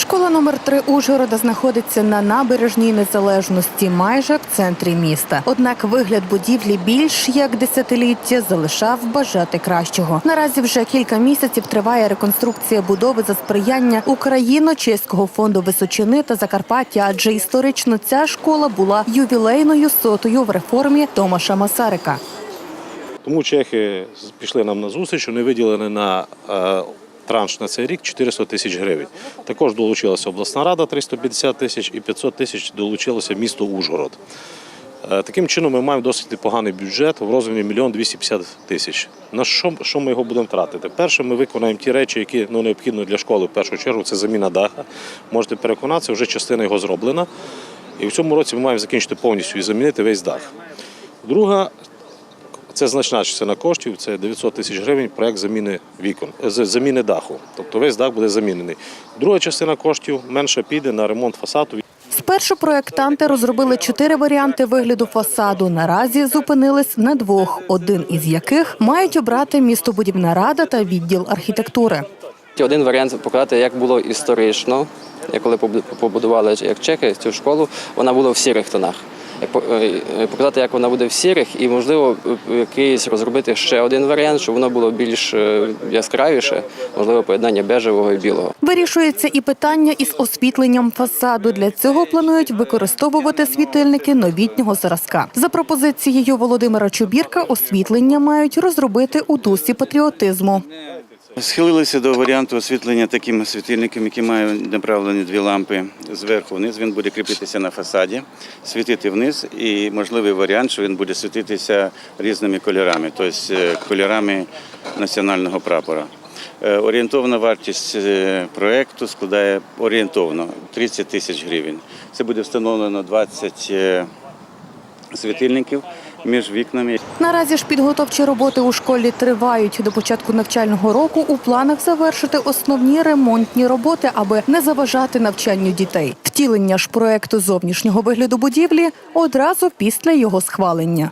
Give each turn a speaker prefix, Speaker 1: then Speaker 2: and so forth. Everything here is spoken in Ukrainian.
Speaker 1: Школа номер 3 Ужгорода знаходиться на набережній незалежності, майже в центрі міста. Однак вигляд будівлі більш як десятиліття залишав бажати кращого. Наразі вже кілька місяців триває реконструкція будови за сприяння Україно-Чеського фонду Височини та Закарпаття, адже історично ця школа була ювілейною сотою в реформі Томаша Масарика.
Speaker 2: Тому чехи пішли нам на зустріч, вони виділили на е, транш на цей рік 400 тисяч гривень. Також долучилася обласна рада 350 тисяч і 500 тисяч долучилося місто Ужгород. Е, Таким чином ми маємо досить непоганий бюджет в розмірі 1 250 тисяч. На що, що ми його будемо тратити? Перше, ми виконаємо ті речі, які ну, необхідні для школи в першу чергу. Це заміна даха. Можете переконатися, вже частина його зроблена. І в цьому році ми маємо закінчити повністю і замінити весь дах. Друга це значна частина коштів, це 900 тисяч гривень проект заміни вікон, е, заміни даху. Тобто весь дах буде замінений. Друга частина коштів менше піде на ремонт фасаду.
Speaker 1: Спершу проєктанти розробили чотири варіанти вигляду фасаду. Наразі зупинились на двох, один із яких мають обрати містобудівна рада та відділ архітектури.
Speaker 3: Один варіант показати, як було історично, коли побудували як чехи цю школу, вона була в сірих тонах. По- е, е, показати, як вона буде в сірих, і можливо е, якийсь розробити ще один варіант, щоб воно було більш е, яскравіше, можливо, поєднання бежевого і білого.
Speaker 1: Вирішується і питання із освітленням фасаду. Для цього планують використовувати світильники новітнього зразка. За пропозицією Володимира Чубірка, освітлення мають розробити у дусі патріотизму.
Speaker 4: Схилилися до варіанту освітлення таким світильником, який має направлені дві лампи зверху вниз. Він буде кріпитися на фасаді, світити вниз, і можливий варіант, що він буде світитися різними кольорами, тобто е, кольорами національного прапора. Е, Орієнтовна вартість е, проекту складає орієнтовно 30 тисяч гривень. Це буде встановлено 20 е, світильників між вікнами.
Speaker 1: Наразі ж підготовчі роботи у школі тривають. До початку навчального року у планах завершити основні ремонтні роботи, аби не заважати навчанню дітей. Втілення ж проекту зовнішнього вигляду будівлі одразу після його схвалення.